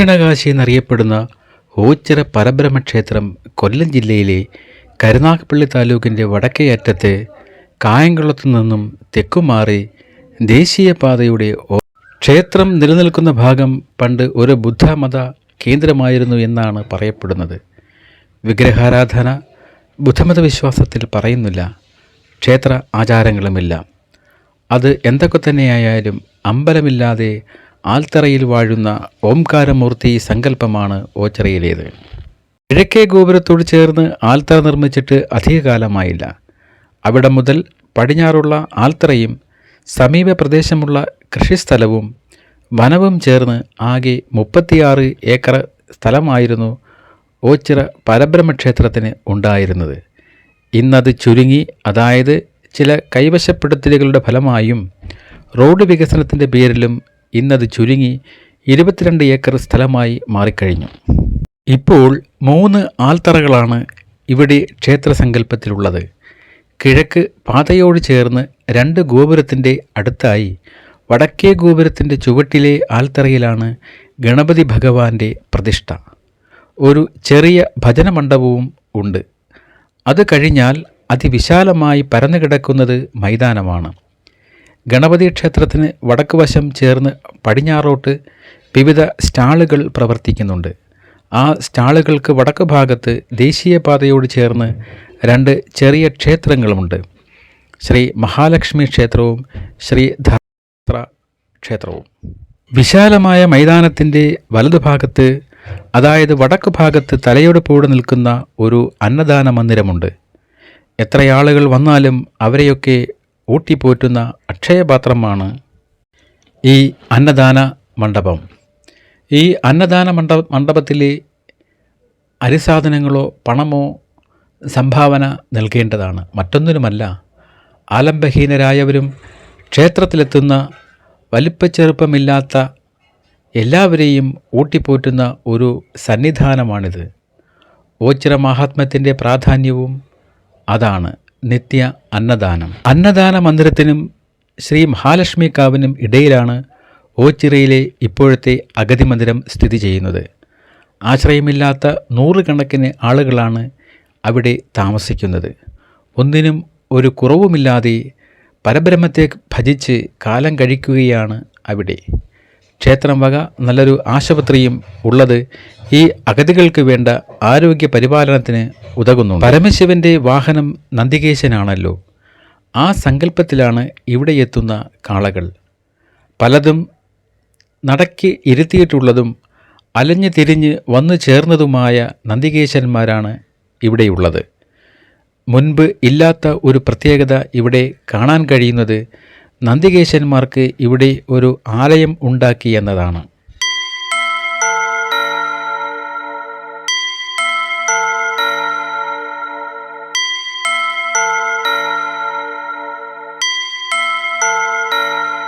ദക്ഷിണകാശി എന്നറിയപ്പെടുന്ന ഓച്ചിറ പരബ്രഹ്മക്ഷേത്രം കൊല്ലം ജില്ലയിലെ കരുനാഗപ്പള്ളി താലൂക്കിന്റെ വടക്കേയറ്റത്തെ കായംകുളത്തു നിന്നും തെക്കുമാറി ദേശീയപാതയുടെ ക്ഷേത്രം നിലനിൽക്കുന്ന ഭാഗം പണ്ട് ഒരു ബുദ്ധമത കേന്ദ്രമായിരുന്നു എന്നാണ് പറയപ്പെടുന്നത്. വിഗ്രഹാരാധന ബുദ്ധമത വിശ്വാസത്തിൽ പറയുന്നില്ല. ക്ഷേത്ര ആചാരങ്ങളുമില്ല. അത് എന്തൊക്കെ തന്നെയായാലും അമ്പലമില്ലാതെ ആൽത്തറയിൽ വാഴുന്ന ഓംകാരമൂർത്തി സങ്കല്പമാണ് ഓച്ചിറയിലേത്. കിഴക്കേ ഗോപുരത്തോട് ചേർന്ന് ആൽത്തറ നിർമ്മിച്ചിട്ട് അധികകാലമായില്ല. അവിടെ മുതൽ പടിഞ്ഞാറുള്ള ആൽത്തറയും സമീപ പ്രദേശമുള്ള കൃഷിസ്ഥലവും വനവും ചേർന്ന് ആകെ മുപ്പത്തിയാറ് ഏക്കർ സ്ഥലമായിരുന്നു ഓച്ചിറ പരബ്രഹ്മക്ഷേത്രത്തിന് ഉണ്ടായിരുന്നത്. ഇന്നത് ചുരുങ്ങി അതായത് ചില കൈവശപ്പെടുത്തലുകളുടെ ഫലമായും റോഡ് വികസനത്തിന്റെ പേരിലും ഇന്നത് ചുരുങ്ങി ഇരുപത്തിരണ്ട് ഏക്കർ സ്ഥലമായി മാറിക്കഴിഞ്ഞു. ഇപ്പോൾ മൂന്ന് ആൽത്തറകളാണ് ഇവിടെ ക്ഷേത്രസങ്കല്പത്തിലുള്ളത്. കിഴക്ക് പാതയോട് ചേർന്ന് രണ്ട് ഗോപുരത്തിന്റെ അടുത്തായി വടക്കേ ഗോപുരത്തിന്റെ ചുവട്ടിലെ ആൽത്തറയിലാണ് ഗണപതി ഭഗവാന്റെ പ്രതിഷ്ഠ. ഒരു ചെറിയ ഭജനമണ്ഡപവും ഉണ്ട്. അത് കഴിഞ്ഞാൽ അതിവിശാലമായി പരന്നുകിടക്കുന്നത് മൈതാനമാണ്. ഗണപതി ക്ഷേത്രത്തിന് വടക്ക് വശം ചേർന്ന് പടിഞ്ഞാറോട്ട് വിവിധ സ്റ്റാളുകൾ പ്രവർത്തിക്കുന്നുണ്ട്. ആ സ്റ്റാളുകൾക്ക് വടക്ക് ഭാഗത്ത് ദേശീയപാതയോട് ചേർന്ന് രണ്ട് ചെറിയ ക്ഷേത്രങ്ങളുമുണ്ട്. ശ്രീ മഹാലക്ഷ്മി ക്ഷേത്രവും ശ്രീ ധർമ്മ ക്ഷേത്രവും. വിശാലമായ മൈതാനത്തിന്റെ വലതുഭാഗത്ത് അതായത് വടക്ക് ഭാഗത്ത് തലയോടുപ്പോടെ നിൽക്കുന്ന ഒരു അന്നദാന മന്ദിരമുണ്ട്. എത്രയാളുകൾ വന്നാലും അവരെയൊക്കെ ഊട്ടിപ്പോറ്റുന്ന അക്ഷയപാത്രമാണ് ഈ അന്നദാന മണ്ഡപം. ഈ അന്നദാന മണ്ഡ മണ്ഡപത്തിലെ അരിസാധനങ്ങളോ പണമോ സംഭാവന നൽകേണ്ടതാണ്. മറ്റൊന്നിനുമല്ല ആലംബഹീനരായവരും ക്ഷേത്രത്തിലെത്തുന്ന വലിപ്പച്ചെറുപ്പമില്ലാത്ത എല്ലാവരെയും ഊട്ടിപ്പോറ്റുന്ന ഒരു സന്നിധാനമാണിത്. ഓച്ചിറ മഹാത്മ്യത്തിന്റെ പ്രാധാന്യവും അതാണ്. നിത്യ അന്നദാനം. അന്നദാന മന്ദിരത്തിനും ശ്രീ മഹാലക്ഷ്മി കാവിനും ഇടയിലാണ് ഓച്ചിറയിലെ ഇപ്പോഴത്തെ അഗതി മന്ദിരം സ്ഥിതി ചെയ്യുന്നത്. ആശ്രയമില്ലാത്ത നൂറുകണക്കിന് ആളുകളാണ് അവിടെ താമസിക്കുന്നത്. ഒന്നിനും ഒരു കുറവുമില്ലാതെ പരബ്രഹ്മത്തെ ഭജിച്ച് കാലം കഴിക്കുകയാണ് അവിടെ. ക്ഷേത്രം വക നല്ലൊരു ആശുപത്രിയും ഉള്ളത് ഈ അഗതികൾക്ക് വേണ്ട ആരോഗ്യ പരിപാലനത്തിന് ഉതകുന്നു പരമശിവന്റെ വാഹനം നന്ദികേശനാണല്ലോ. ആ സങ്കല്പത്തിലാണ് ഇവിടെ എത്തുന്ന കാളകൾ. പലതും നടക്കി ഇരുത്തിയിട്ടുള്ളതും അലഞ്ഞു തിരിഞ്ഞ് വന്നു ചേർന്നതുമായ നന്ദികേശന്മാരാണ് ഇവിടെയുള്ളത്. മുൻപ് ഇല്ലാത്ത ഒരു പ്രത്യേകത ഇവിടെ കാണാൻ കഴിയുന്നത് നന്ദികേശന്മാർക്ക് ഇവിടെ ഒരു ആലയം ഉണ്ടാക്കി എന്നതാണ്.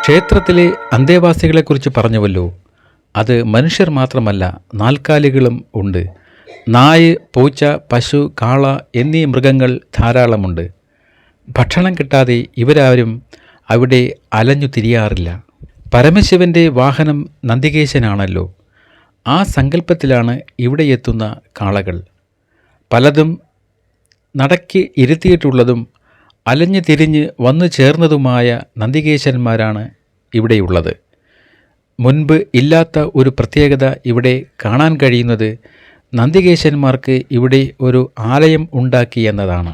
ക്ഷേത്രത്തിലെ അന്തേവാസികളെക്കുറിച്ച് പറഞ്ഞുവല്ലോ. അത് മനുഷ്യർ മാത്രമല്ല നാൽക്കാലികളും ഉണ്ട്. നായ് പൂച്ച പശു കാള എന്നീ മൃഗങ്ങൾ ധാരാളമുണ്ട്. ഭക്ഷണം കിട്ടാതെ ഇവരാരും അവിടെ അലഞ്ഞു തിരിയാറില്ല. പരമശിവന്റെ വാഹനം നന്ദികേശനാണല്ലോ. ആ സങ്കല്പത്തിലാണ് ഇവിടെ എത്തുന്ന കാളകൾ. പലതും നടക്കി ഇരുത്തിയിട്ടുള്ളതും അലഞ്ഞു തിരിഞ്ഞ് വന്നു ചേർന്നതുമായ നന്ദികേശന്മാരാണ് ഇവിടെയുള്ളത്. മുൻപ് ഇല്ലാത്ത ഒരു പ്രത്യേകത ഇവിടെ കാണാൻ കഴിയുന്നത് നന്ദികേശന്മാർക്ക് ഇവിടെ ഒരു ആലയം ഉണ്ടാക്കി എന്നതാണ്.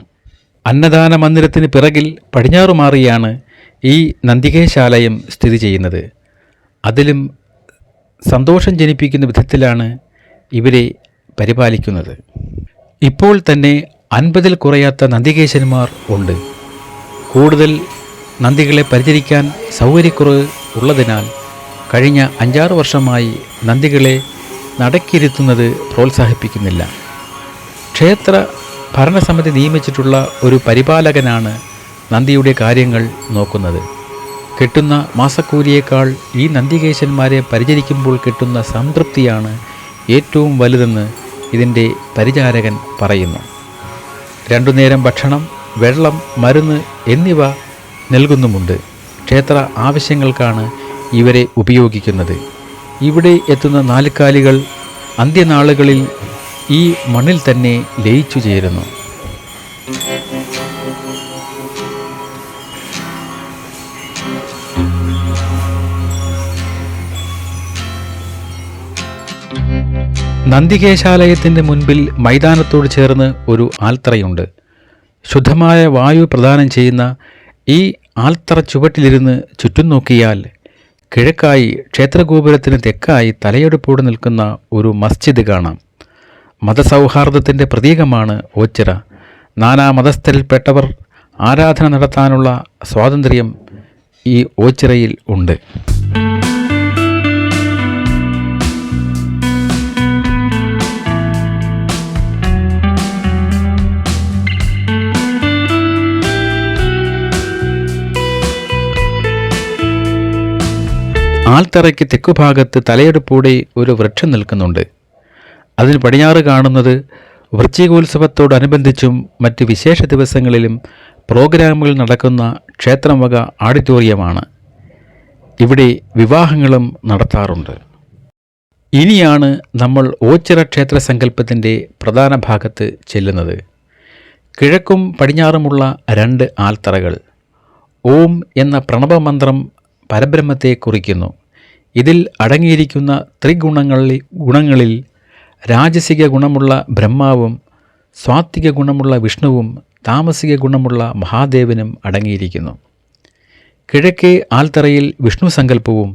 അന്നദാന മന്ദിരത്തിന് പിറകിൽ പടിഞ്ഞാറുമാറിയാണ് ഈ നന്ദികേശാലയം സ്ഥിതി ചെയ്യുന്നത്. അതിലും സന്തോഷം ജനിപ്പിക്കുന്ന വിധത്തിലാണ് ഇവരെ പരിപാലിക്കുന്നത്. ഇപ്പോൾ തന്നെ അൻപതിൽ കുറയാത്ത നന്ദികേശന്മാർ ഉണ്ട്. കൂടുതൽ നന്ദികളെ പരിചരിക്കാൻ സൗകര്യക്കുറവ് ഉള്ളതിനാൽ കഴിഞ്ഞ അഞ്ചാറ് വർഷമായി നന്ദികളെ നടക്കിരുത്തുന്നത് പ്രോത്സാഹിപ്പിക്കുന്നില്ല. ക്ഷേത്ര ഭരണസമിതി നിയമിച്ചിട്ടുള്ള ഒരു പരിപാലകനാണ് നന്ദിയുടെ കാര്യങ്ങൾ നോക്കുന്നത്. കിട്ടുന്ന മാസക്കൂലിയേക്കാൾ ഈ നന്ദികേശന്മാരെ പരിചരിക്കുമ്പോൾ കിട്ടുന്ന സംതൃപ്തിയാണ് ഏറ്റവും വലുതെന്ന് ഇതിന്റെ പരിചാരകൻ പറയുന്നു. രണ്ടു നേരം ഭക്ഷണം വെള്ളം മരുന്ന് എന്നിവ നൽകുന്നുമുണ്ട്. ക്ഷേത്ര ആവശ്യങ്ങൾക്കാണ് ഇവരെ ഉപയോഗിക്കുന്നത്. ഇവിടെ എത്തുന്ന നാലുകാലികൾ അന്ത്യനാളുകളിൽ ഈ മണ്ണിൽ തന്നെ ലയിച്ചു ചേരുന്നു. നന്ദികേശാലയത്തിന്റെ മുൻപിൽ മൈതാനത്തോട് ചേർന്ന് ഒരു ആൽത്തറയുണ്ട്. ശുദ്ധമായ വായു പ്രദാനം ചെയ്യുന്ന ഈ ആൽത്തറ ചുവട്ടിലിരുന്ന് ചുറ്റും നോക്കിയാൽ കിഴക്കായി ക്ഷേത്രഗോപുരത്തിന് തെക്കായി തലയെടുപ്പോടെ നിൽക്കുന്ന ഒരു മസ്ജിദ് കാണാം. മതസൗഹാർദ്ദത്തിന്റെ പ്രതീകമാണ് ഓച്ചിറ. നാനാ മതസ്ഥരിൽപ്പെട്ടവർ ആരാധന നടത്താനുള്ള സ്വാതന്ത്ര്യം ഈ ഓച്ചിറയിൽ ഉണ്ട്. ആൽത്തറയ്ക്ക് തെക്കുഭാഗത്ത് തലയെടുപ്പൂടെ ഒരു വൃക്ഷം നിൽക്കുന്നുണ്ട്. അതിന് പടിഞ്ഞാറ് കാണുന്നത് വൃശ്ചികോത്സവത്തോടനുബന്ധിച്ചും മറ്റ് വിശേഷ ദിവസങ്ങളിലും പ്രോഗ്രാമുകൾ നടക്കുന്ന ക്ഷേത്രം വക ആഡിറ്റോറിയമാണ്. ഇവിടെ വിവാഹങ്ങളും നടത്താറുണ്ട്. ഇനിയാണ് നമ്മൾ ഓച്ചിറ ക്ഷേത്ര സങ്കല്പത്തിന്റെ പ്രധാന ഭാഗത്ത് ചെല്ലുന്നത്. കിഴക്കും പടിഞ്ഞാറുമുള്ള രണ്ട് ആൽത്തറകൾ ഓം എന്ന പ്രണവമന്ത്രം പരബ്രഹ്മത്തെ കുറിക്കുന്നു. ഇതിൽ അടങ്ങിയിരിക്കുന്ന ത്രിഗുണങ്ങളിൽ ഗുണങ്ങളിൽ രാജസിക ഗുണമുള്ള ബ്രഹ്മാവും സ്വാത്വിക ഗുണമുള്ള വിഷ്ണുവും താമസിക ഗുണമുള്ള മഹാദേവനും അടങ്ങിയിരിക്കുന്നു. കിഴക്കേ ആൽത്തറയിൽ വിഷ്ണു സങ്കല്പവും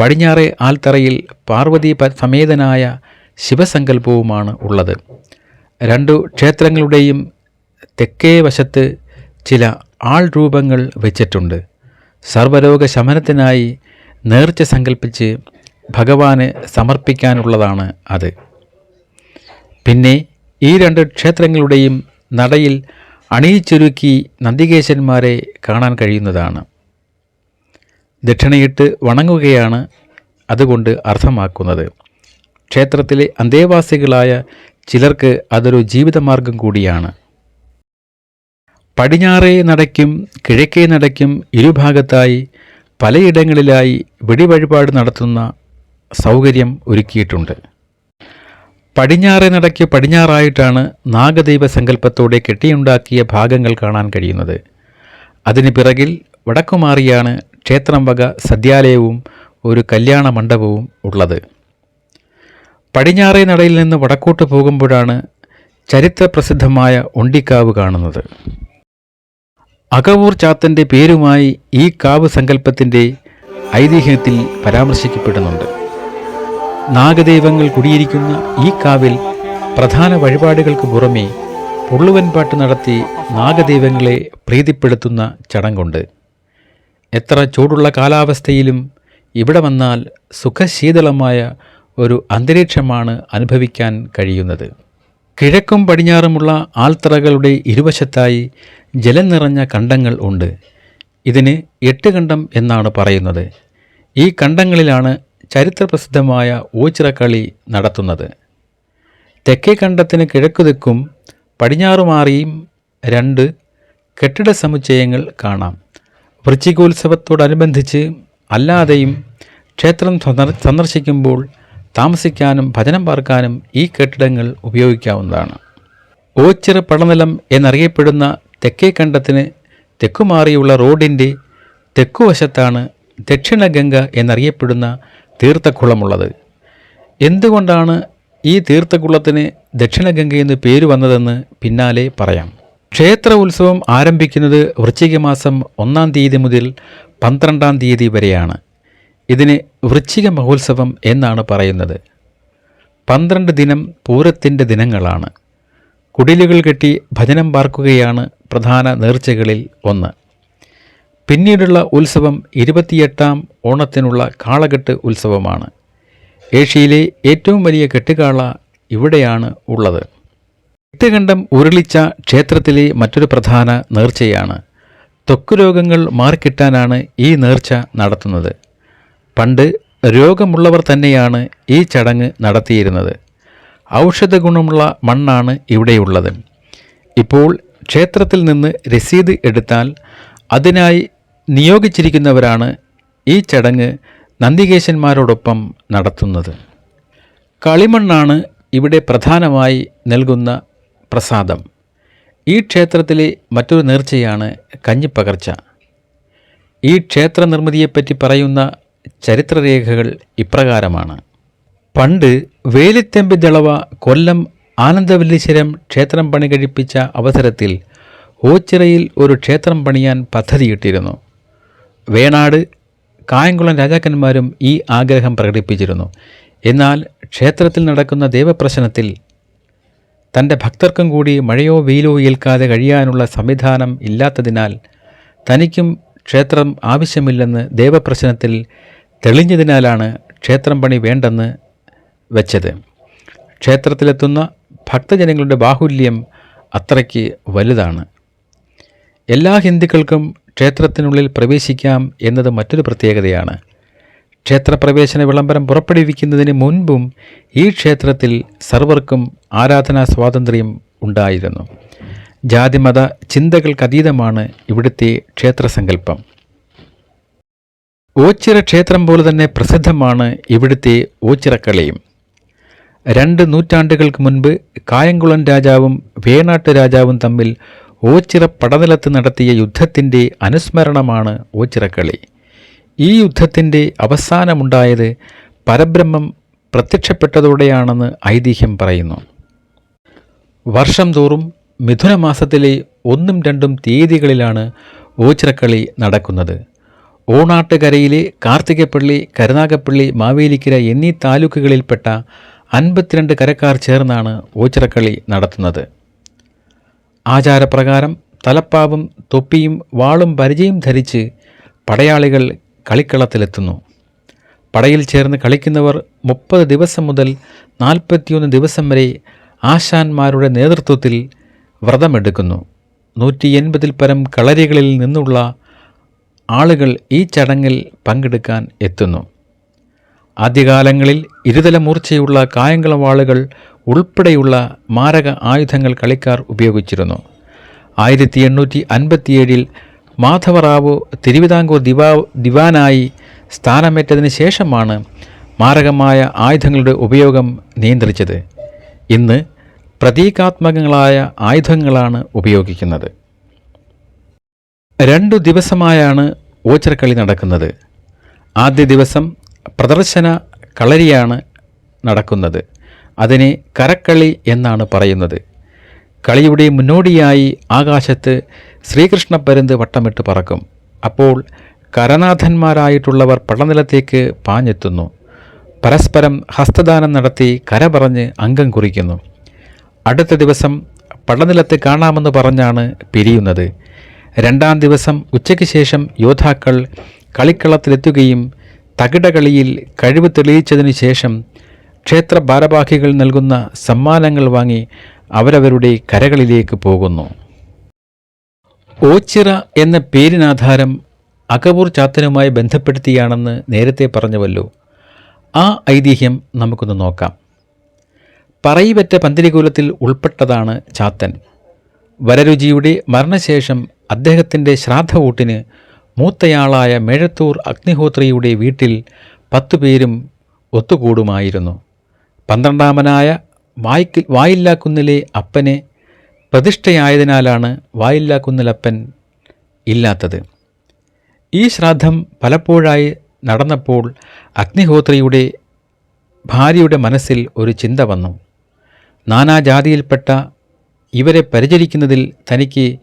പടിഞ്ഞാറേ ആൽത്തറയിൽ പാർവതി സമേതനായ ശിവസങ്കല്പവുമാണ് ഉള്ളത്. രണ്ടു ക്ഷേത്രങ്ങളുടെയും തെക്കേ വശത്ത് ചില ആൾ രൂപങ്ങൾ വെച്ചിട്ടുണ്ട്. സർവരോഗ ശമനത്തിനായി നേർച്ച സങ്കല്പിച്ച് ഭഗവാന് സമർപ്പിക്കാനുള്ളതാണ് അത്. പിന്നെ ഈ രണ്ട് ക്ഷേത്രങ്ങളുടെയും നടയിൽ അണിയിച്ചൊരുക്കി നന്ദികേശന്മാരെ കാണാൻ കഴിയുന്നതാണ്. ദക്ഷിണയിട്ട് വണങ്ങുകയാണ് അതുകൊണ്ട് അർത്ഥമാക്കുന്നത്. ക്ഷേത്രത്തിലെ അന്തേവാസികളായ ചിലർക്ക് അതൊരു ജീവിതമാർഗം കൂടിയാണ്. പടിഞ്ഞാറേ നടയ്ക്കും കിഴക്കേ നടയ്ക്കും ഇരുഭാഗത്തായി പലയിടങ്ങളിലായി വെടിവഴിപാട് നടത്തുന്ന സൗകര്യം ഒരുക്കിയിട്ടുണ്ട്. പടിഞ്ഞാറെ നടയ്ക്ക് പടിഞ്ഞാറായിട്ടാണ് നാഗദൈവ സങ്കല്പത്തോടെ കെട്ടിയുണ്ടാക്കിയ ഭാഗങ്ങൾ കാണാൻ കഴിയുന്നത്. അതിന് പിറകിൽ വടക്കുമാറിയാണ് ക്ഷേത്രം വക സദ്യാലയവും ഒരു കല്യാണ മണ്ഡപവും ഉള്ളത്. പടിഞ്ഞാറേ നടയിൽ നിന്ന് വടക്കോട്ട് പോകുമ്പോഴാണ് ചരിത്രപ്രസിദ്ധമായ ഒണ്ടിക്കാവ് കാണുന്നത്. അകവൂർ ചാത്തന്റെ പേരുമായി ഈ കാവ് സങ്കല്പത്തിന്റെ ഐതിഹ്യത്തിൽ പരാമർശിക്കപ്പെടുന്നുണ്ട്. നാഗദൈവങ്ങൾ കുടിയിരിക്കുന്ന ഈ കാവിൽ പ്രധാന വഴിപാടുകൾക്ക് പുറമെ പുള്ളുവൻപാട്ട് നടത്തി നാഗദൈവങ്ങളെ പ്രീതിപ്പെടുത്തുന്ന ചടങ്ങുണ്ട്. എത്ര ചൂടുള്ള കാലാവസ്ഥയിലും ഇവിടെ വന്നാൽ സുഖശീതളമായ ഒരു അന്തരീക്ഷമാണ് അനുഭവിക്കാൻ കഴിയുന്നത്. കിഴക്കും പടിഞ്ഞാറുമുള്ള ആൽത്തറകളുടെ ഇരുവശത്തായി ജലം നിറഞ്ഞ കണ്ടങ്ങൾ ഉണ്ട്. ഇതിന് എട്ട് കണ്ടം എന്നാണ് പറയുന്നത്. ഈ കണ്ടങ്ങളിലാണ് ചരിത്രപ്രസിദ്ധമായ ഓച്ചിറക്കളി നടത്തുന്നത്. തെക്കേ കണ്ടത്തിന് കിഴക്കുതിക്കും പടിഞ്ഞാറുമാറിയും രണ്ട് കെട്ടിട സമുച്ചയങ്ങൾ കാണാം. വൃശ്ചികോത്സവത്തോടനുബന്ധിച്ച് അല്ലാതെയും ക്ഷേത്രം സന്ദർ- സന്ദർശിക്കുമ്പോൾ താമസിക്കാനും ഭജനം പാർക്കാനും ഈ കെട്ടിടങ്ങൾ ഉപയോഗിക്കാവുന്നതാണ്. ഓച്ചിറ പടനിലം എന്നറിയപ്പെടുന്ന തെക്കേ കണ്ടത്തിന് തെക്കുമാറിയുള്ള റോഡിന്റെ തെക്കുവശത്താണ് ദക്ഷിണഗംഗ എന്നറിയപ്പെടുന്ന തീർത്ഥക്കുളമുള്ളത് എന്തുകൊണ്ടാണ് ഈ തീർത്ഥക്കുളത്തിന് ദക്ഷിണഗംഗ എന്ന് പേര് വന്നതെന്ന് പിന്നാലെ പറയാം. ക്ഷേത്ര ഉത്സവം ആരംഭിക്കുന്നത് വൃശ്ചിക മാസം ഒന്നാം തീയതി മുതൽ പന്ത്രണ്ടാം തീയതി വരെയാണ്. ഇതിന് വൃശ്ചിക മഹോത്സവം എന്നാണ് പറയുന്നത്. പന്ത്രണ്ട് ദിനം പൂരത്തിന്റെ ദിനങ്ങളാണ്. കുടിലുകൾ കെട്ടി ഭജനം പാർക്കുകയാണ് പ്രധാന നേർച്ചകളിൽ ഒന്ന്. പിന്നീടുള്ള ഉത്സവം ഇരുപത്തിയെട്ടാം ഓണത്തിനുള്ള കാളകെട്ട് ഉത്സവമാണ്. ഏഷ്യയിലെ ഏറ്റവും വലിയ കെട്ടുകാള ഇവിടെയാണ് ഉള്ളത്. എട്ടുകണ്ടം ഉരുളിച്ച ക്ഷേത്രത്തിലെ മറ്റൊരു പ്രധാന നേർച്ചയാണ്. ത്വക്ക് രോഗങ്ങൾ മാറിക്കിട്ടാനാണ് ഈ നേർച്ച നടത്തുന്നത്. പണ്ട് രോഗമുള്ളവർ തന്നെയാണ് ഈ ചടങ്ങ് നടത്തിയിരുന്നത്. ഔഷധ ഗുണമുള്ള മണ്ണാണ് ഇവിടെയുള്ളത്. ഇപ്പോൾ ക്ഷേത്രത്തിൽ നിന്ന് രസീത് എടുത്താൽ അതിനായി നിയോഗിച്ചിരിക്കുന്നവരാണ് ഈ ചടങ്ങ് നന്ദികേശന്മാരോടൊപ്പം നടത്തുന്നത്. കളിമണ്ണാണ് ഇവിടെ പ്രധാനമായി നൽകുന്ന പ്രസാദം. ഈ ക്ഷേത്രത്തിലെ മറ്റൊരു നേർച്ചയാണ് കഞ്ഞിപ്പകർച്ച. ഈ ക്ഷേത്ര നിർമ്മിതിയെപ്പറ്റി പറയുന്ന ചരിത്രരേഖകൾ ഇപ്രകാരമാണ്. പണ്ട് വേലിത്തെമ്പി ദളവ കൊല്ലം ആനന്ദവല്ലീശ്വരം ക്ഷേത്രം പണി കഴിപ്പിച്ച അവസരത്തിൽ ഓച്ചിറയിൽ ഒരു ക്ഷേത്രം പണിയാൻ പദ്ധതിയിട്ടിരുന്നു. വേണാട് കായംകുളം രാജാക്കന്മാരും ഈ ആഗ്രഹം പ്രകടിപ്പിച്ചിരുന്നു. എന്നാൽ ക്ഷേത്രത്തിൽ നടക്കുന്ന ദേവപ്രശ്നത്തിൽ തന്റെ ഭക്തർക്കും കൂടി മഴയോ വെയിലോ ഏൽക്കാതെ കഴിയാനുള്ള സംവിധാനം ഇല്ലാത്തതിനാൽ തനിക്കും ക്ഷേത്രം ആവശ്യമില്ലെന്ന് ദേവപ്രശ്നത്തിൽ തെളിഞ്ഞതിനാലാണ് ക്ഷേത്രം പണി വേണ്ടെന്ന് വെച്ചത്. ക്ഷേത്രത്തിലെത്തുന്ന ഭക്തജനങ്ങളുടെ ബാഹുല്യം അത്രയ്ക്ക് വലുതാണ്. എല്ലാ ഹിന്ദുക്കൾക്കും ക്ഷേത്രത്തിനുള്ളിൽ പ്രവേശിക്കാം എന്നത് മറ്റൊരു പ്രത്യേകതയാണ്. ക്ഷേത്രപ്രവേശന വിളംബരം പുറപ്പെടുവിക്കുന്നതിന് മുൻപും ഈ ക്ഷേത്രത്തിൽ സർവർക്കും ആരാധനാ സ്വാതന്ത്ര്യം ഉണ്ടായിരുന്നു. ജാതിമത ചിന്തകൾക്കതീതമാണ് ഇവിടുത്തെ ക്ഷേത്രസങ്കല്പം. ഓച്ചിറ ക്ഷേത്രം പോലെ തന്നെ പ്രസിദ്ധമാണ് ഇവിടുത്തെ ഓച്ചിറക്കളിയും. രണ്ട് നൂറ്റാണ്ടുകൾക്ക് മുൻപ് കായംകുളം രാജാവും വേണാട്ട് രാജാവും തമ്മിൽ ഓച്ചിറ പടനിലത്ത് നടത്തിയ യുദ്ധത്തിന്റെ അനുസ്മരണമാണ് ഓച്ചിറക്കളി. ഈ യുദ്ധത്തിന്റെ അവസാനമുണ്ടായത് പരബ്രഹ്മം പ്രത്യക്ഷപ്പെട്ടതോടെയാണെന്ന് ഐതിഹ്യം പറയുന്നു. വർഷം തോറും മിഥുനമാസത്തിലെ ഒന്നും രണ്ടും തീയതികളിലാണ് ഓച്ചിറക്കളി നടക്കുന്നത്. ഓണാട്ടുകരയിലെ കാർത്തികപ്പള്ളി കരുനാഗപ്പള്ളി മാവേലിക്കര എന്നീ താലൂക്കുകളിൽപ്പെട്ട അൻപത്തിരണ്ട് കരക്കാർ ചേർന്നാണ് ഓച്ചിറക്കളി നടത്തുന്നത്. ആചാരപ്രകാരം തലപ്പാവും തൊപ്പിയും വാളും പരിചയം ധരിച്ച് പടയാളികൾ കളിക്കളത്തിലെത്തുന്നു. പടയിൽ ചേർന്ന് കളിക്കുന്നവർ മുപ്പത് ദിവസം മുതൽ നാൽപ്പത്തിയൊന്ന് ദിവസം വരെ ആശാന്മാരുടെ നേതൃത്വത്തിൽ വ്രതമെടുക്കുന്നു. നൂറ്റി എൺപതിൽ പരം കളരികളിൽ നിന്നുള്ള ആളുകൾ ഈ ചടങ്ങിൽ പങ്കെടുക്കാൻ എത്തുന്നു. ആദ്യകാലങ്ങളിൽ ഇരുതല മൂർച്ചയുള്ള കായംകുളവാളുകൾ ഉൾപ്പെടെയുള്ള മാരക ആയുധങ്ങൾ കളിക്കാർ ഉപയോഗിച്ചിരുന്നു. ആയിരത്തി എണ്ണൂറ്റി അൻപത്തിയേഴിൽ മാധവറാവു തിരുവിതാംകൂർ ദിവാ ദിവാനായി സ്ഥാനമേറ്റതിന് ശേഷമാണ് മാരകമായ ആയുധങ്ങളുടെ ഉപയോഗം നിയന്ത്രിച്ചത്. ഇന്ന് പ്രതീകാത്മകങ്ങളായ ആയുധങ്ങളാണ് ഉപയോഗിക്കുന്നത്. രണ്ടു ദിവസമായാണ് ഓച്ചിറക്കളി നടക്കുന്നത്. ആദ്യ ദിവസം പ്രദർശന കളരിയാണ് നടക്കുന്നത്. അതിനെ കരക്കളി എന്നാണ് പറയുന്നത്. കളിയുടെ മുന്നോടിയായി ആകാശത്ത് ശ്രീകൃഷ്ണ പരുന്ത് വട്ടമിട്ട് പറക്കും. അപ്പോൾ കരനാഥന്മാരായിട്ടുള്ളവർ പടനിലത്തേക്ക് പാഞ്ഞെത്തുന്നു. പരസ്പരം ഹസ്തദാനം നടത്തി കര പറഞ്ഞ് അംഗം കുറിക്കുന്നു. അടുത്ത ദിവസം പടനിലത്ത് കാണാമെന്ന് പറഞ്ഞാണ് പിരിയുന്നത്. രണ്ടാം ദിവസം ഉച്ചയ്ക്ക് ശേഷം യോദ്ധാക്കൾ കളിക്കളത്തിലെത്തുകയും തകിടകളിയിൽ കഴിവ് തെളിയിച്ചതിനു ശേഷം ക്ഷേത്ര ഭാരവാഹികൾ നൽകുന്ന സമ്മാനങ്ങൾ വാങ്ങി അവരവരുടെ കരകളിലേക്ക് പോകുന്നു. ഓച്ചിറ എന്ന പേരിനാധാരം അകബൂർ ചാത്തനുമായി ബന്ധപ്പെടുത്തിയാണെന്ന് നേരത്തെ പറഞ്ഞുവല്ലോ. ആ ഐതിഹ്യം നമുക്കൊന്ന് നോക്കാം. പറയിവറ്റ പന്തിരികുലത്തിൽ ഉൾപ്പെട്ടതാണ് ചാത്തൻ. വരരുചിയുടെ മരണശേഷം അദ്ദേഹത്തിന്റെ ശ്രാദ്ധവൂട്ടിന് മൂത്തയാളായ മേഴത്തൂർ അഗ്നിഹോത്രിയുടെ വീട്ടിൽ പത്തുപേരും ഒത്തുകൂടുമായിരുന്നു. പന്ത്രണ്ടാമനായ വായിക്കിൽ വായില്ലാക്കുന്നിലെ അപ്പനെ പ്രതിഷ്ഠയായതിനാലാണ് വായില്ലാക്കുന്നിലപ്പൻ ഇല്ലാത്തത്. ഈ ശ്രാദ്ധം പലപ്പോഴായി നടന്നപ്പോൾ അഗ്നിഹോത്രിയുടെ ഭാര്യയുടെ മനസ്സിൽ ഒരു ചിന്ത വന്നു. നാനാജാതിയിൽപ്പെട്ട ഇവരെ പരിചരിക്കുന്നതിൽ തനിക്ക്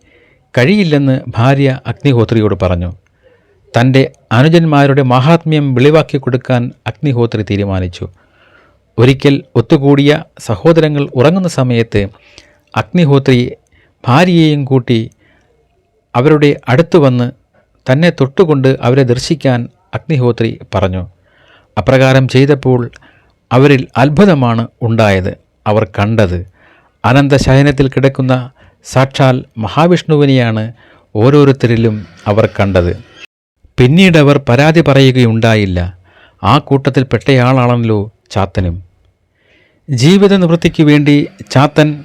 കഴിയില്ലെന്ന് ഭാര്യ അഗ്നിഹോത്രിയോട് പറഞ്ഞു. തന്റെ അനുജന്മാരുടെ മഹാത്മ്യം വെളിവാക്കി കൊടുക്കാൻ അഗ്നിഹോത്രി തീരുമാനിച്ചു. ഒരിക്കൽ ഒത്തുകൂടിയ സഹോദരങ്ങൾ ഉറങ്ങുന്ന സമയത്ത് അഗ്നിഹോത്രി ഭാര്യയെയും കൂട്ടി അവരുടെ അടുത്തു വന്ന് തന്നെ തൊട്ടുകൊണ്ട് അവരെ ദർശിക്കാൻ അഗ്നിഹോത്രി പറഞ്ഞു. അപ്രകാരം ചെയ്തപ്പോൾ അവരിൽ അത്ഭുതമാണ് ഉണ്ടായത്. അവർ കണ്ടത്. അനന്തശയനത്തിൽ കിടക്കുന്ന സാക്ഷാൽ മഹാവിഷ്ണുവിനെയാണ് ഓരോരുത്തരിലും അവർ കണ്ടത്. പിന്നീട് അവർ പരാതി പറയുകയുണ്ടായില്ല. ആ കൂട്ടത്തിൽ പെട്ടയാളാണല്ലോ ചാത്തനും. ജീവിത നിവൃത്തിക്ക് വേണ്ടി ചാത്തൻ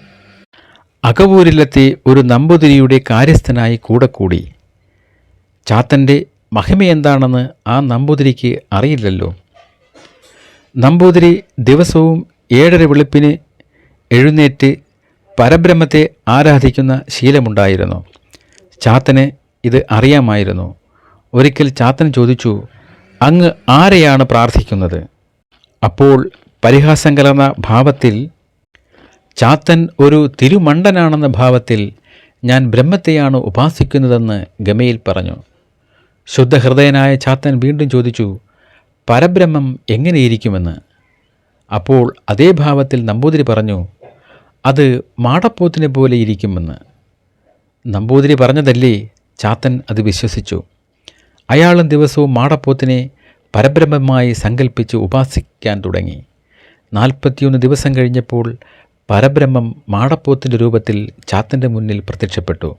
അകവൂരിലെത്തി ഒരു നമ്പൂതിരിയുടെ കാര്യസ്ഥനായി കൂടെ കൂടി. ചാത്തന്റെ മഹിമയെന്താണെന്ന് ആ നമ്പൂതിരിക്ക് അറിയില്ലല്ലോ. നമ്പൂതിരി ദിവസവും ഏഴര വെളുപ്പിന് എഴുന്നേറ്റ് പരബ്രഹ്മത്തെ ആരാധിക്കുന്ന ശീലമുണ്ടായിരുന്നു. ചാത്തന് ഇത് അറിയാമായിരുന്നു. ഒരിക്കൽ ചാത്തൻ ചോദിച്ചു അങ്ങ് ആരെയാണ് പ്രാർത്ഥിക്കുന്നത്? അപ്പോൾ പരിഹാസം കലർന്ന ഭാവത്തിൽ ചാത്തൻ ഒരു തിരുമണ്ടനാണെന്ന ഭാവത്തിൽ ഞാൻ ബ്രഹ്മത്തെയാണ് ഉപാസിക്കുന്നതെന്ന് ഗമയിൽ പറഞ്ഞു. ശുദ്ധഹൃദയനായ ചാത്തൻ വീണ്ടും ചോദിച്ചു പരബ്രഹ്മം എങ്ങനെയിരിക്കുമെന്ന്? അപ്പോൾ അതേ ഭാവത്തിൽ നമ്പൂതിരി പറഞ്ഞു അത് മാടപ്പോത്തിനെ പോലെ ഇരിക്കുമെന്ന്. നമ്പൂതിരി പറഞ്ഞതല്ലേ? ചാത്തൻ അത് വിശ്വസിച്ചു. അയാളും ദിവസവും മാടപ്പോത്തിനെ പരബ്രഹ്മമായി സങ്കല്പിച്ച് ഉപാസിക്കാൻ തുടങ്ങി. നാൽപ്പത്തിയൊന്ന് ദിവസം കഴിഞ്ഞപ്പോൾ പരബ്രഹ്മം മാടപ്പോത്തിന്റെ രൂപത്തിൽ ചാത്തന്റെ മുന്നിൽ പ്രത്യക്ഷപ്പെട്ടു.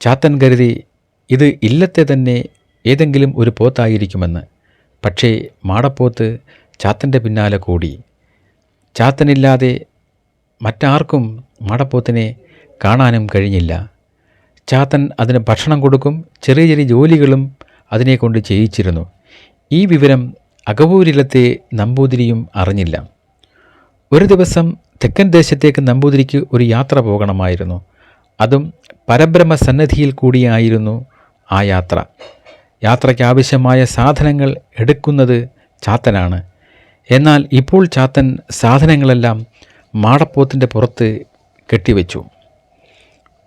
ചാത്തൻ കരുതി ഇത് ഇല്ലത്തെ തന്നെ ഏതെങ്കിലും ഒരു പോത്തായിരിക്കുമെന്ന്. പക്ഷേ മാടപ്പോത്ത് ചാത്തന്റെ പിന്നാലെ കൂടി. ചാത്തനില്ലാതെ മറ്റാർക്കും മാടപ്പോത്തിനെ കാണാനും കഴിഞ്ഞില്ല. ചാത്തൻ അതിന് ഭക്ഷണം കൊടുക്കും ചെറിയ ചെറിയ ജോലികളും അതിനെക്കൊണ്ട് ചെയ്യിച്ചിരുന്നു. ഈ വിവരം അകവൂരിലത്തെ നമ്പൂതിരിയും അറിഞ്ഞില്ല. ഒരു ദിവസം തെക്കൻ ദേശത്തേക്ക് നമ്പൂതിരിക്ക് ഒരു യാത്ര പോകണമായിരുന്നു. അതും പരബ്രഹ്മ സന്നദ്ധിയിൽ കൂടിയായിരുന്നു ആ യാത്ര. യാത്രയ്ക്ക് ആവശ്യമായ സാധനങ്ങൾ എടുക്കുന്നത് ചാത്തനാണ്. എന്നാൽ ഇപ്പോൾ ചാത്തൻ സാധനങ്ങളെല്ലാം മാടപ്പോത്തിന്റെ പുറത്ത് കെട്ടിവെച്ചു.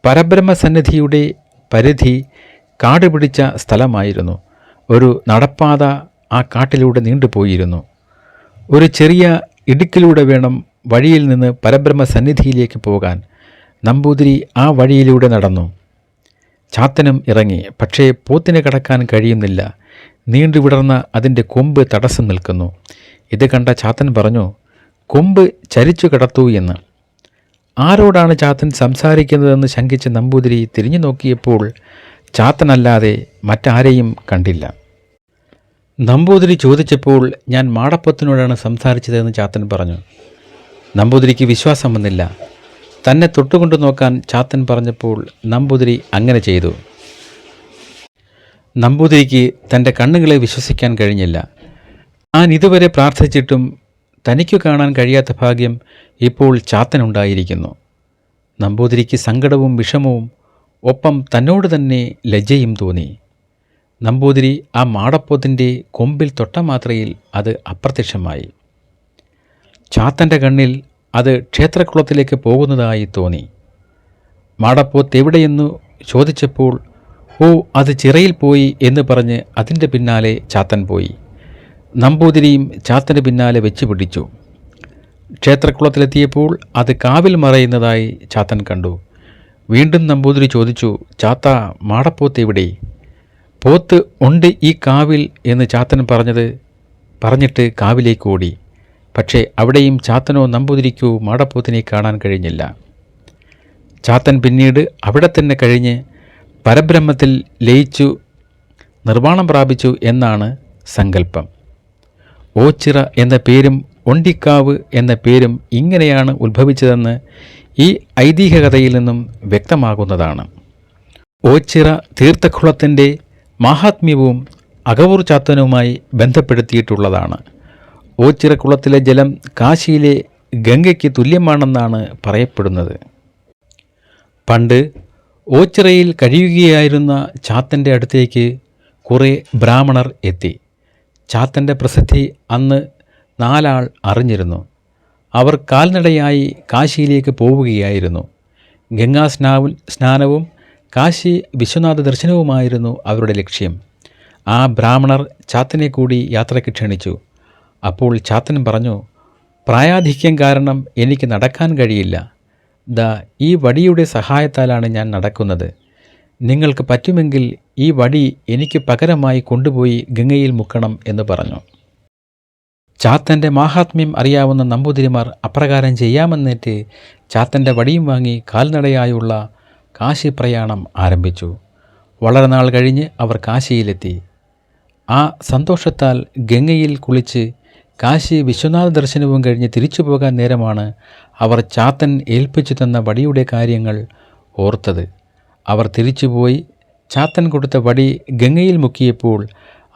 പരബ്രഹ്മസന്നിധിയുടെ പരിധി കാട് പിടിച്ച സ്ഥലമായിരുന്നു. ഒരു നടപ്പാത ആ കാട്ടിലൂടെ നീണ്ടുപോയിരുന്നു. ഒരു ചെറിയ ഇടുക്കിലൂടെ വേണം വഴിയിൽ നിന്ന് പരബ്രഹ്മ സന്നിധിയിലേക്ക് പോകാൻ. നമ്പൂതിരി ആ വഴിയിലൂടെ നടന്നു. ചാത്തനും ഇറങ്ങി. പക്ഷേ പോത്തിന് കടക്കാൻ കഴിയുന്നില്ല. നീണ്ടുവിടർന്ന അതിന്റെ കൊമ്പ് തടസ്സം നിൽക്കുന്നു. ഇത് കണ്ട ചാത്തൻ പറഞ്ഞു കൊമ്പ് ചരിച്ചു കിടത്തൂ എന്ന്. ആരോടാണ് ചാത്തൻ സംസാരിക്കുന്നതെന്ന് ശങ്കിച്ച നമ്പൂതിരി തിരിഞ്ഞു നോക്കിയപ്പോൾ ചാത്തനല്ലാതെ മറ്റാരെയും കണ്ടില്ല. നമ്പൂതിരി ചോദിച്ചപ്പോൾ ഞാൻ മാടപ്പത്തിനോടാണ് സംസാരിച്ചതെന്ന് ചാത്തൻ പറഞ്ഞു. നമ്പൂതിരിക്ക് വിശ്വാസം വന്നില്ല തന്നെ തൊട്ടുകൊണ്ട് നോക്കാൻ ചാത്തൻ പറഞ്ഞപ്പോൾ നമ്പൂതിരി അങ്ങനെ ചെയ്തു. നമ്പൂതിരിക്ക് തന്റെ കണ്ണുകളെ വിശ്വസിക്കാൻ കഴിഞ്ഞില്ല. താൻ ഇതുവരെ പ്രാർത്ഥിച്ചിട്ടും തനിക്കു കാണാൻ കഴിയാത്ത ഭാഗ്യം ഇപ്പോൾ ചാത്തനുണ്ടായിരിക്കുന്നു. നമ്പൂതിരിക്ക് സങ്കടവും വിഷമവും ഒപ്പം തന്നോട് തന്നെ ലജ്ജയും തോന്നി. നമ്പൂതിരി ആ മാടപ്പോത്തിന്റെ കൊമ്പിൽ തൊട്ട മാത്രയിൽ അത് അപ്രത്യക്ഷമായി. ചാത്തന്റെ കണ്ണിൽ അത് ക്ഷേത്രക്കുളത്തിലേക്ക് പോകുന്നതായി തോന്നി. മാടപ്പോത്ത് എവിടെയെന്നു ചോദിച്ചപ്പോൾ ഓ അത് ചിറയിൽ പോയി എന്ന് പറഞ്ഞ് അതിന്റെ പിന്നാലെ ചാത്തൻ പോയി. നമ്പൂതിരിയും ചാത്തന് പിന്നാലെ വെച്ച് പിടിച്ചു. ക്ഷേത്രക്കുളത്തിലെത്തിയപ്പോൾ അത് കാവിൽ മറയുന്നതായി ചാത്തൻ കണ്ടു. വീണ്ടും നമ്പൂതിരി ചോദിച്ചു ചാത്ത മാടപ്പോത്ത് എവിടെ? പോത്ത് ഉണ്ട് ഈ കാവിൽ? എന്ന് ചാത്തൻ പറഞ്ഞത് പറഞ്ഞിട്ട് കാവിലേക്ക് ഓടി. പക്ഷേ അവിടെയും ചാത്തനോ നമ്പൂതിരിക്കോ മാടപ്പോത്തിനെ കാണാൻ കഴിഞ്ഞില്ല. ചാത്തൻ പിന്നീട് അവിടെ തന്നെ കഴിഞ്ഞ് പരബ്രഹ്മത്തിൽ ലയിച്ചു നിർവാണം പ്രാപിച്ചു എന്നാണ് സങ്കല്പം. ഓച്ചിറ എന്ന പേരും ഒണ്ടിക്കാവ് എന്ന പേരും ഇങ്ങനെയാണ് ഉത്ഭവിച്ചതെന്ന് ഈ ഐതിഹ്യകഥയിൽ നിന്നും വ്യക്തമാകുന്നതാണ്. ഓച്ചിറ തീർത്ഥക്കുളത്തിന്റെ മാഹാത്മ്യവും അകവൂർ ചാത്തനുമായി ബന്ധപ്പെടുത്തിയിട്ടുള്ളതാണ്. ഓച്ചിറ കുളത്തിലെ ജലം കാശിയിലെ ഗംഗയ്ക്ക് തുല്യമാണെന്നാണ് പറയപ്പെടുന്നത്. പണ്ട് ഓച്ചിറയിൽ കഴിയുകയായിരുന്ന ചാത്തന്റെ അടുത്തേക്ക് കുറേ ബ്രാഹ്മണർ എത്തി. ചാത്തന്റെ പ്രസിദ്ധി അന്ന് നാലാൾ അറിഞ്ഞിരുന്നു. അവർ കാൽനടയായി കാശിയിലേക്ക് പോവുകയായിരുന്നു. ഗംഗാ സ്നാവിൽ സ്നാനവും കാശി വിശ്വനാഥ ദർശനവുമായിരുന്നു അവരുടെ ലക്ഷ്യം. ആ ബ്രാഹ്മണർ ചാത്തനെ കൂടി യാത്രയ്ക്ക് ക്ഷണിച്ചു. അപ്പോൾ ചാത്തൻ പറഞ്ഞു പ്രായാധിക്യം കാരണം എനിക്ക് നടക്കാൻ കഴിയില്ല. ദ ഈ വടിയുടെ സഹായത്താലാണ് ഞാൻ നടക്കുന്നത്. നിങ്ങൾക്ക് പറ്റുമെങ്കിൽ ഈ വടി എനിക്ക് പകരമായി കൊണ്ടുപോയി ഗംഗയിൽ മുക്കണം എന്ന് പറഞ്ഞു. ചാത്തന്റെ മാഹാത്മ്യം അറിയാവുന്ന നമ്പൂതിരിമാർ അപ്രകാരം ചെയ്യാമെന്നേറ്റ് ചാത്തന്റെ വടിയും വാങ്ങി കാൽനടയായുള്ള കാശി പ്രയാണം ആരംഭിച്ചു. വളരെ നാൾ കഴിഞ്ഞ് അവർ കാശിയിലെത്തി. ആ സന്തോഷത്താൽ ഗംഗയിൽ കുളിച്ച് കാശി വിശ്വനാഥ ദർശനവും കഴിഞ്ഞ് തിരിച്ചു പോകാൻ നേരമാണ് അവർ ചാത്തൻ ഏൽപ്പിച്ചു തന്ന വടിയുടെ കാര്യങ്ങൾ ഓർത്തത്. അവർ തിരിച്ചുപോയി. ചാത്തൻ കൊടുത്ത വടി ഗംഗയിൽ മുക്കിയപ്പോൾ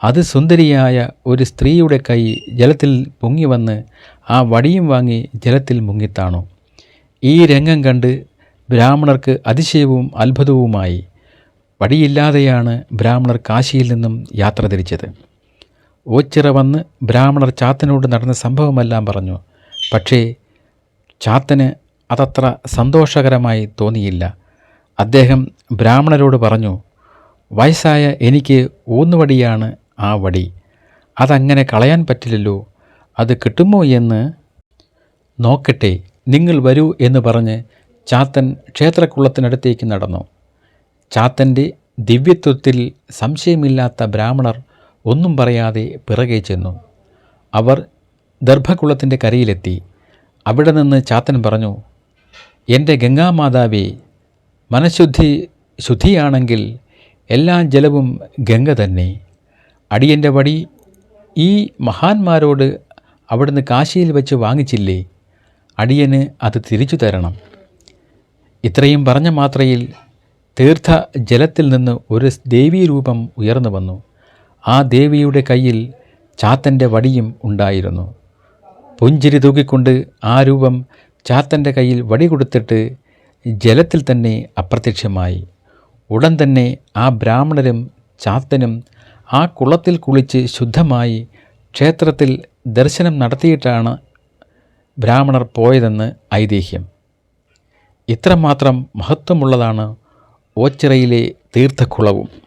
അത് സുന്ദരിയായ ഒരു സ്ത്രീയുടെ കൈ ജലത്തിൽ പൊങ്ങി വന്ന് ആ വടിയും വാങ്ങി ജലത്തിൽ മുങ്ങിത്താണു. ഈ രംഗം കണ്ട് ബ്രാഹ്മണർക്ക് അതിശയവും അത്ഭുതവുമായി. വടിയില്ലാതെയാണ് ബ്രാഹ്മണർ കാശിയിൽ നിന്നും യാത്ര തിരിച്ചത്. ഓച്ചിറ വന്ന് ബ്രാഹ്മണർ ചാത്തനോട് നടന്ന സംഭവമെല്ലാം പറഞ്ഞു. പക്ഷേ ചാത്തന് അതത്ര സന്തോഷകരമായി തോന്നിയില്ല. അദ്ദേഹം ബ്രാഹ്മണരോട് പറഞ്ഞു വയസ്സായ എനിക്ക് ഊന്നുവടിയാണ് ആ വടി. അതങ്ങനെ കളയാൻ പറ്റില്ലല്ലോ. അത് കിട്ടുമോ എന്ന് നോക്കട്ടെ നിങ്ങൾ വരൂ എന്ന് പറഞ്ഞ് ചാത്തൻ ക്ഷേത്രക്കുളത്തിനടുത്തേക്ക് നടന്നു. ചാത്തന്റെ ദിവ്യത്വത്തിൽ സംശയമില്ലാത്ത ബ്രാഹ്മണർ ഒന്നും പറയാതെ പിറകെ ചെന്നു. അവർ ദർഭക്കുളത്തിന്റെ കരയിലെത്തി. അവിടെ നിന്ന് ചാത്തൻ പറഞ്ഞു എന്റെ ഗംഗാമാതാവേ മനഃശുദ്ധി ശുദ്ധിയാണെങ്കിൽ എല്ലാ ജലവും ഗംഗ തന്നെ. അടിയന്റെ വടി ഈ മഹാന്മാരോട് അവിടുന്ന് കാശിയിൽ വെച്ച് വാങ്ങിച്ചില്ലേ? അടിയന് അത് തിരിച്ചു തരണം. ഇത്രയും പറഞ്ഞ മാത്രയിൽ തീർത്ഥ ജലത്തിൽ നിന്ന് ഒരു ദേവീരൂപം ഉയർന്നു വന്നു. ആ ദേവിയുടെ കയ്യിൽ ചാത്തന്റെ വടിയും ഉണ്ടായിരുന്നു. പുഞ്ചിരി തൂക്കിക്കൊണ്ട് ആ രൂപം ചാത്തന്റെ കയ്യിൽ വടി കൊടുത്തിട്ട് ജലത്തിൽ തന്നെ അപ്രത്യക്ഷമായി. ഉടൻ തന്നെ ആ ബ്രാഹ്മണരും ചാത്തനും ആ കുളത്തിൽ കുളിച്ച് ശുദ്ധമായി ക്ഷേത്രത്തിൽ ദർശനം നടത്തിയിട്ടാണ് ബ്രാഹ്മണർ പോയതെന്ന് ഐതിഹ്യം. ഇത്രമാത്രം മഹത്വമുള്ളതാണ് ഓച്ചിറയിലെ തീർത്ഥക്കുളവും.